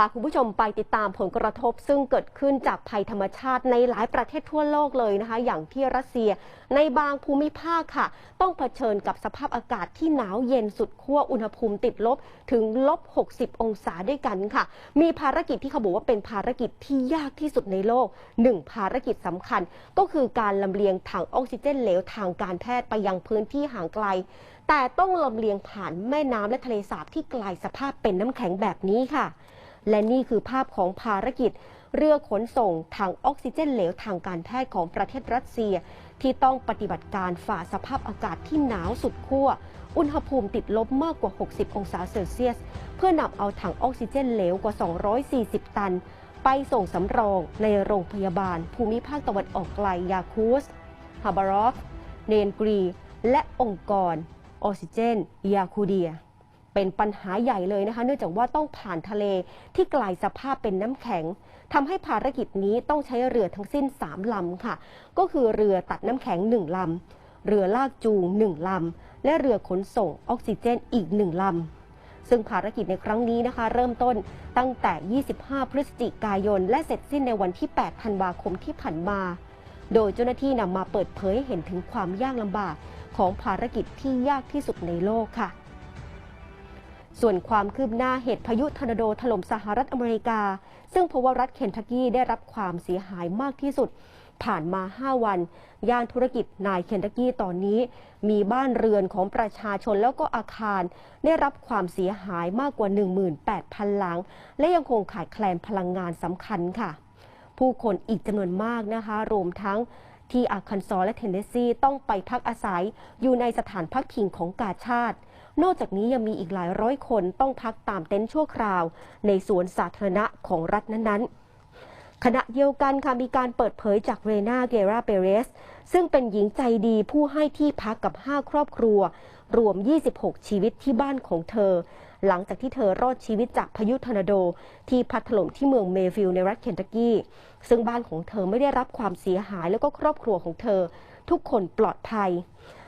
พาคุณผู้ชมไปติดตามผลกระทบ ซึ่งเกิดขึ้นจากภัยธรรมชาติในหลายประเทศทั่วโลกเลยนะคะ อย่างที่รัสเซียในบางภูมิภาคค่ะ ต้องเผชิญกับสภาพอากาศที่หนาวเย็นสุดขั้วอุณหภูมิติดลบถึงลบ 60 องศาด้วยกันค่ะ มีภารกิจที่เขาบอกว่าเป็นภารกิจที่ยากที่สุดในโลกหนึ่งภารกิจสำคัญ ก็คือการลำเลียงถังออกซิเจนเหลวทางการแพทย์ไปยังพื้นที่ห่างไกล แต่ต้องลำเลียงผ่านแม่น้ำและทะเลสาบที่กลายสภาพเป็นน้ำแข็งแบบนี้ค่ะ และนี่คือภาพของภารกิจ เรือขนส่งถังออกซิเจนเหลวทางการแพทย์ของประเทศรัสเซีย ที่ต้องปฏิบัติการฝ่าสภาพอากาศที่หนาวสุดขั้ว อุณหภูมิติดลบมากกว่า 60 องศาเซลเซียส เพื่อนำเอาถังออกซิเจนเหลวกว่า 240 ตัน ไปส่งสำรองในโรงพยาบาล ภูมิภาคตะวันออกไกลยาคูสฮาบารอฟ เนนกรี และองค์กรออกซิเจน ยาคูเดีย เป็นปัญหาใหญ่เลยนะคะ เนื่องจากว่าต้องผ่านทะเลที่กลายสภาพเป็นน้ำแข็งทำให้ภารกิจนี้ต้องใช้เรือทั้งสิ้น 3 ลำค่ะ ก็คือเรือตัดน้ำแข็ง 1 ลำ เรือลากจูง 1 ลำ และเรือขนส่งออกซิเจนอีก 1 ลำซึ่งภารกิจในครั้งนี้นะคะ เริ่มต้นตั้งแต่ 25 พฤศจิกายน และเสร็จสิ้นในวันที่ 8 ธันวาคมที่ผ่านมา โดยเจ้าหน้าที่นำมาเปิดเผยให้เห็นถึงความยากลำบากของภารกิจที่ยากที่สุดในโลกค่ะ ส่วนความคืบหน้าเหตุพายุทอร์นาโดถล่มสหรัฐอเมริกา ซึ่งพบว่ารัฐเคนทักกี้ได้รับความเสียหายมากที่สุด ผ่านมา 5 วัน ย่านธุรกิจนายเคนทักกี้ตอนนี้ มีบ้านเรือนของประชาชนแล้วก็อาคาร ได้รับความเสียหายมากกว่า 18,000 หลัง และยังคงขาดแคลนพลังงานสำคัญค่ะ ผู้คนอีกจำนวนมากนะคะ รวมทั้งที่อาคันซอและเทนเนสซีต้องไปพักอาศัยอยู่ในสถานพักพิงของกาชาติ นอกจากนี้ยังมีอีกหลายร้อยคนต้องพักตามเต็นท์ชั่วคราว ในสวนสาธารณะของรัฐนั้นๆ ขณะเดียวกันค่ะมีการเปิดเผยจากเรนาเกราเปเรส ซึ่งเป็นหญิงใจดีผู้ให้ที่พักกับ 5 ครอบครัว รวม 26 ชีวิตที่บ้านของเธอ หลังจากที่เธอรอดชีวิตจากพายุทอร์นาโด ที่พัดถล่มที่เมืองเมฟิลในรัฐเคนทักกี้ ซึ่งบ้านของเธอไม่ได้รับความเสียหายแล้วก็ครอบครัวของเธอ ทุกคนปลอดภัย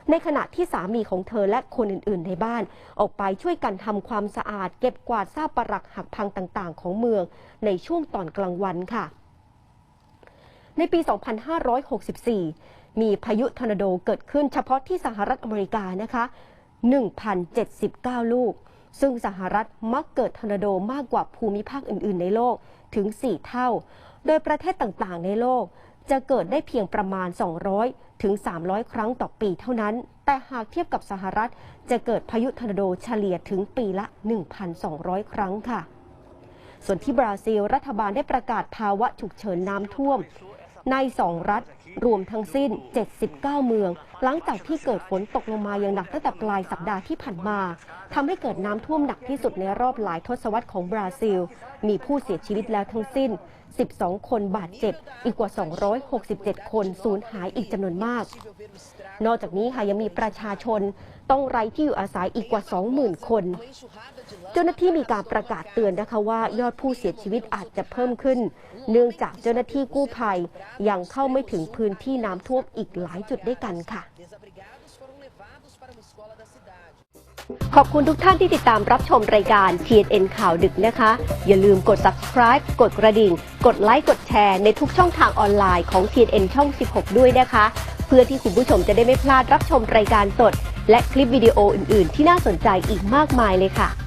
ในขณะที่สามีของเธอและคนอื่น ๆ ในบ้าน ออกไปช่วยกันทำความสะอาด เก็บกวาดซากปรักหักพังต่าง ๆ ของเมือง ในช่วงตอนกลางวันค่ะ ในปี 2564 มีพายุทอร์นาโดเกิดขึ้นเฉพาะที่สหรัฐอเมริกานะคะ1,079 ลูก ซึ่งสหรัฐมักเกิดทอร์นาโดมากกว่าภูมิภาคอื่น ๆ ในโลกถึง 4 เท่า โดยประเทศต่าง ๆ ในโลก จะเกิดได้เพียงประมาณ 200 ถึง 300 ครั้งต่อปีเท่านั้น แต่หากเทียบกับสหรัฐ จะเกิดพายุทอร์นาโดเฉลี่ยถึงปีละ 1,200 ครั้งค่ะ ส่วนที่บราซิล รัฐบาลได้ประกาศภาวะฉุกเฉินน้ำท่วม ในสองรัฐ รวมทั้งสิ้น 79 เมือง หลังจากที่เกิดฝนตกลงมาอย่างหนักตั้งแต่ปลายสัปดาห์ที่ผ่านมาทำให้เกิดน้ำท่วมหนักที่สุดในรอบหลายทศวรรษของบราซิล มีผู้เสียชีวิตแล้วทั้งสิ้น 12 คนบาดเจ็บ อีกกว่า 267 คนสูญหายอีกจำนวนมาก นอกจากนี้ค่ะยังมีประชาชนต้องไร้ที่อยู่อาศัยอีกกว่า 20,000 คน เจ้าหน้าที่มีการประกาศเตือนนะคะว่ายอดผู้เสียชีวิตอาจจะเพิ่มขึ้น เนื่องจากเจ้าหน้าที่กู้ภัยยังเข้าไม่ถึงพื้นที่น้ำท่วมอีกหลายจุดด้วยกันค่ะ ขอบคุณทุกท่านที่ติดตามรับชมรายการ TNN ข่าวดึกนะคะ อย่าลืมกด subscribe กดกระดิ่ง กดไลค์ กดแชร์ในทุกช่องทางออนไลน์ของ TNN ช่อง 16 ด้วยนะคะ เพื่อที่คุณผู้ชมจะได้ไม่พลาดรับชมรายการสด และคลิปวิดีโออื่น ๆ ที่น่าสนใจอีกมากมายเลยค่ะ